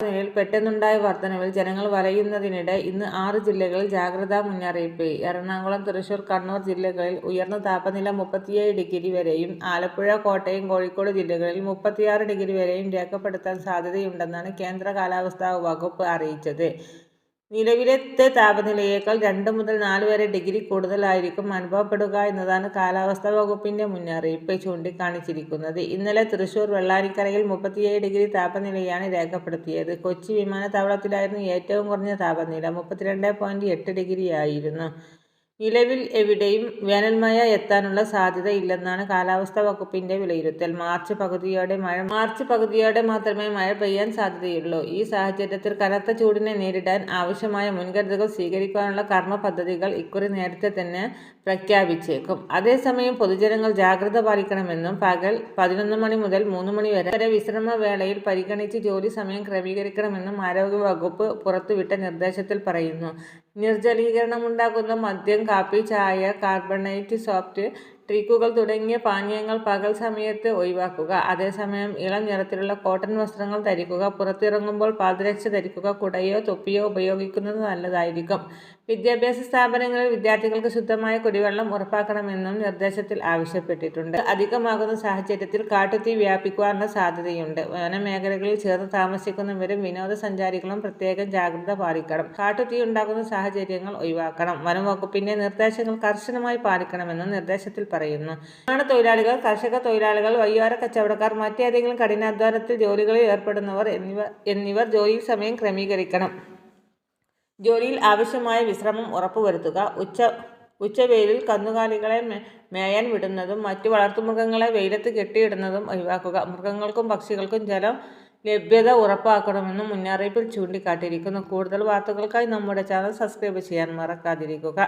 നിലയിൽ പെട്ടെന്നുണ്ടായ വർധനവിൽ ജനങ്ങൾ വലയുന്നതിനിടെ ഇന്ന് ആറ് ജില്ലകളിൽ ജാഗ്രതാ മുന്നറിയിപ്പ്. എറണാകുളം തൃശൂർ കണ്ണൂർ ജില്ലകളിൽ ഉയർന്ന താപനില മുപ്പത്തിയേഴ് ഡിഗ്രി വരെയും ആലപ്പുഴ കോട്ടയം കോഴിക്കോട് ജില്ലകളിൽ മുപ്പത്തിയാറ് ഡിഗ്രി വരെയും രേഖപ്പെടുത്താൻ സാധ്യതയുണ്ടെന്നാണ് കേന്ദ്ര കാലാവസ്ഥാ വകുപ്പ് അറിയിച്ചത്. നിലവിലത്തെ താപനിലയേക്കാൾ രണ്ട് മുതൽ നാല് വരെ ഡിഗ്രി കൂടുതലായിരിക്കും അനുഭവപ്പെടുക എന്നതാണ് കാലാവസ്ഥാ വകുപ്പിന്റെ മുന്നറിയിപ്പ് ചൂണ്ടിക്കാണിച്ചിരിക്കുന്നത്. ഇന്നലെ തൃശൂർ വെള്ളാരിക്കരയിൽ മുപ്പത്തിയേഴ് ഡിഗ്രി താപനിലയാണ് രേഖപ്പെടുത്തിയത്. കൊച്ചി വിമാനത്താവളത്തിലായിരുന്നു ഏറ്റവും കുറഞ്ഞ താപനില. മുപ്പത്തിരണ്ട് എട്ട് ഡിഗ്രിയായിരുന്നു. നിലവിൽ എവിടെയും വേനൽമഴ എത്താനുള്ള സാധ്യത ഇല്ലെന്നാണ് കാലാവസ്ഥാ വകുപ്പിന്റെ വിലയിരുത്തൽ. മാർച്ച് പകുതിയോടെ മഴ മാർച്ച് പകുതിയോടെ മാത്രമേ മഴ പെയ്യാൻ സാധ്യതയുള്ളൂ. ഈ സാഹചര്യത്തിൽ കനത്ത ചൂടിനെ നേരിടാൻ ആവശ്യമായ മുൻകരുതലുകൾ സ്വീകരിക്കാനുള്ള കർമ്മ പദ്ധതികൾ ഇക്കുറി നേരത്തെ തന്നെ പ്രഖ്യാപിച്ചേക്കും. അതേസമയം പൊതുജനങ്ങൾ ജാഗ്രത പാലിക്കണമെന്നും പകൽ പതിനൊന്ന് മണി മുതൽ മൂന്ന് മണി വരെ വിശ്രമ വേളയിൽ പരിഗണിച്ച് ജോലി സമയം ക്രമീകരിക്കണമെന്നും ആരോഗ്യ വകുപ്പ് പുറത്തുവിട്ട നിർദ്ദേശത്തിൽ പറയുന്നു. നിർജലീകരണമുണ്ടാക്കുന്ന മദ്യം കാപ്പി ചായ കാർബണേറ്റ് സോഫ്റ്റ് ട്രിക്കുകൾ തുടങ്ങിയ പാനീയങ്ങൾ പകൽ സമയത്ത് ഒഴിവാക്കുക. അതേസമയം ഇളം നിറത്തിലുള്ള കോട്ടൺ വസ്ത്രങ്ങൾ ധരിക്കുക പുറത്തിറങ്ങുമ്പോൾ പാദരക്ഷ ധരിക്കുക കുടയോ തൊപ്പിയോ ഉപയോഗിക്കുന്നത് നല്ലതായിരിക്കും. വിദ്യാഭ്യാസ സ്ഥാപനങ്ങളിൽ വിദ്യാർത്ഥികൾക്ക് ശുദ്ധമായ കുടിവെള്ളം ഉറപ്പാക്കണമെന്നും നിർദ്ദേശത്തിൽ ആവശ്യപ്പെട്ടിട്ടുണ്ട്. അധികമാകുന്ന സാഹചര്യത്തിൽ കാട്ടുതീ വ്യാപിക്കുവാനുള്ള സാധ്യതയുണ്ട്. വനമേഖലകളിൽ ചേർന്ന് താമസിക്കുന്നവരും വിനോദസഞ്ചാരികളും പ്രത്യേകം ജാഗ്രത പാലിക്കണം. കാട്ടുതീ ഉണ്ടാകുന്ന സാഹചര്യങ്ങൾ ഒഴിവാക്കണം. വനം വകുപ്പിന്റെ നിർദ്ദേശങ്ങൾ കർശനമായി പാലിക്കണമെന്നും നിർദ്ദേശത്തിൽ പറയുന്നു. നിർമ്മാണ തൊഴിലാളികൾ കർഷക തൊഴിലാളികൾ വയ്യോര കച്ചവടക്കാർ മറ്റേതെങ്കിലും കഠിനാധ്വാനത്തിൽ ജോലികളിൽ ഏർപ്പെടുന്നവർ എന്നിവ എന്നിവർ ജോലി സമയം ക്രമീകരിക്കണം. ജോലിയിൽ ആവശ്യമായ വിശ്രമം ഉറപ്പുവരുത്തുക. ഉച്ച ഉച്ചവെയിലിൽ കന്നുകാലികളെ മേയാൻ വിടുന്നതും മറ്റു വളർത്തുമൃഗങ്ങളെ വെയിലത്ത് കെട്ടിയിടുന്നതും ഒഴിവാക്കുക. മൃഗങ്ങൾക്കും പക്ഷികൾക്കും ജലം ലഭ്യത ഉറപ്പാക്കണമെന്നും മുന്നറിയിപ്പിൽ ചൂണ്ടിക്കാട്ടിയിരിക്കുന്നു. കൂടുതൽ വാർത്തകൾക്കായി നമ്മുടെ ചാനൽ സബ്സ്ക്രൈബ് ചെയ്യാൻ മറക്കാതിരിക്കുക.